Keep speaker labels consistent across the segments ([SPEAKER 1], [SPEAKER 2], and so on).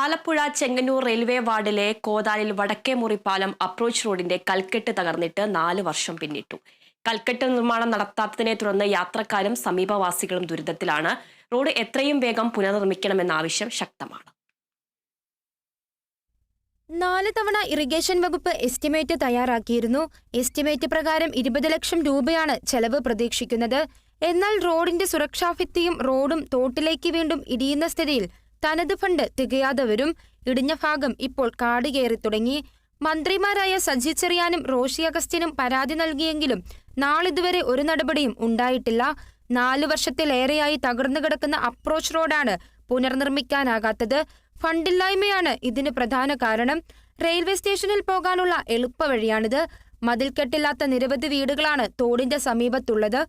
[SPEAKER 1] Alappuzha Chengannur railway വാർഡിലെ കോതാലിൽ വടക്കേ മുറിപ്പാലം approach റോഡിന്റെ കൽക്കെട്ട് തകർന്നിട്ട് നാല് വർഷം പിന്നിട്ടു. കൽക്കെട്ട് നിർമ്മാണം നടത്താത്തതിനെ തുടർന്ന് യാത്രക്കാരും സമീപവാസികളും ദുരിതത്തിലാണ്. റോഡ് എത്രയും വേഗം പുനർനിർമ്മിക്കണമെന്ന ആവശ്യം ശക്തമാണ്.
[SPEAKER 2] നാല് തവണ ഇറിഗേഷൻ വകുപ്പ് എസ്റ്റിമേറ്റ് തയ്യാറാക്കിയിരുന്നു. എസ്റ്റിമേറ്റ് പ്രകാരം ഇരുപത് ലക്ഷം രൂപയാണ് ചെലവ് പ്രതീക്ഷിക്കുന്നത്. എന്നാൽ റോഡിന്റെ സുരക്ഷാഭിത്തിയും റോഡും തോട്ടിലേക്ക് വീണ്ടും ഇടിയുന്ന സ്ഥിതിയിൽ തനത് ഫണ്ട് തികയാതവരും ഇടിഞ്ഞ ഭാഗം ഇപ്പോൾ കാട് കയറി തുടങ്ങി. മന്ത്രിമാരായ സജി ചെറിയാനും റോഷി അഗസ്റ്റിനും പരാതി നൽകിയെങ്കിലും നാളിതുവരെ ഒരു നടപടിയും ഉണ്ടായിട്ടില്ല. നാലു വർഷത്തിലേറെയായി തകർന്നു കിടക്കുന്ന അപ്രോച്ച് റോഡാണ് പുനർനിർമ്മിക്കാനാകാത്തത്. ഫണ്ടില്ലായ്മയാണ് ഇതിന് പ്രധാന കാരണം. റെയിൽവേ സ്റ്റേഷനിൽ പോകാനുള്ള എളുപ്പവഴിയാണിത് മതിൽക്കെട്ടില്ലാത്ത നിരവധി വീടുകളാണ് തോടിന്റെ സമീപത്തുള്ളത്.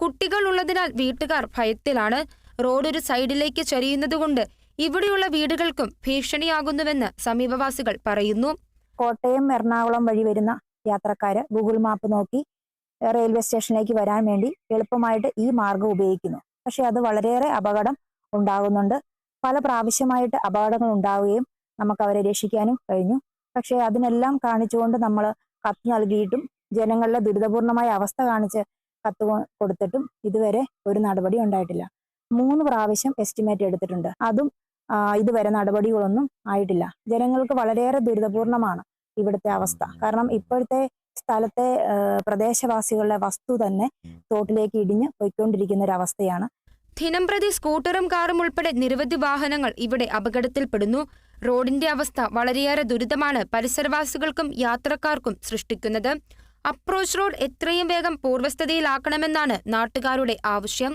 [SPEAKER 2] കുട്ടികൾ ഉള്ളതിനാൽ വീട്ടുകാർ ഭയത്തിലാണ്. റോഡ് ഒരു സൈഡിലേക്ക് ചരിയുന്നതുകൊണ്ട് ഇവിടെയുള്ള വീടുകൾക്കും ഭീഷണിയാകുന്നുവെന്ന് സമീപവാസികൾ പറയുന്നു.
[SPEAKER 3] കോട്ടയം എറണാകുളം വഴി വരുന്ന യാത്രക്കാര് ഗൂഗിൾ മാപ്പ് നോക്കി റെയിൽവേ സ്റ്റേഷനിലേക്ക് വരാൻ വേണ്ടി എളുപ്പമായിട്ട് ഈ മാർഗം ഉപയോഗിക്കുന്നു. പക്ഷെ അത് വളരെയേറെ അപകടം ഉണ്ടാകുന്നുണ്ട്. പല പ്രാവശ്യമായിട്ട് അപകടങ്ങൾ ഉണ്ടാവുകയും നമുക്ക് അവരെ രക്ഷിക്കാനും കഴിഞ്ഞു. പക്ഷേ അതിനെല്ലാം കാണിച്ചുകൊണ്ട് നമ്മൾ കത്ത് നൽകിയിട്ടും ജനങ്ങളുടെ ദുരിതപൂർണമായ അവസ്ഥ കാണിച്ച് കത്ത് കൊടുത്തിട്ടും ഇതുവരെ ഒരു നടപടി ഉണ്ടായിട്ടില്ല. മൂന്ന് പ്രാവശ്യം എസ്റ്റിമേറ്റ് എടുത്തിട്ടുണ്ട്. അതും ഇതുവരെ നടപടികളൊന്നും ആയിട്ടില്ല. ജനങ്ങൾക്ക് വളരെയേറെ ദുരിതപൂർണമാണ് ഇവിടുത്തെ അവസ്ഥ. കാരണം ഇപ്പോഴത്തെ സ്ഥലത്തെ പ്രദേശവാസികളുടെ വസ്തു തന്നെ തോട്ടിലേക്ക് ഇടിഞ്ഞ് പോയിക്കൊണ്ടിരിക്കുന്ന ഒരു അവസ്ഥയാണ്
[SPEAKER 2] ദിനംപ്രതി സ്കൂട്ടറും കാറും ഉൾപ്പെടെ നിരവധി വാഹനങ്ങൾ ഇവിടെ അപകടത്തിൽപ്പെടുന്നു. റോഡിന്റെ അവസ്ഥ വളരെയേറെ ദുരിതമാണ് പരിസരവാസികൾക്കും യാത്രക്കാർക്കും സൃഷ്ടിക്കുന്നത്. അപ്രോച്ച് റോഡ് എത്രയും വേഗം പൂർവസ്ഥിതിയിലാക്കണമെന്നാണ് നാട്ടുകാരുടെ ആവശ്യം.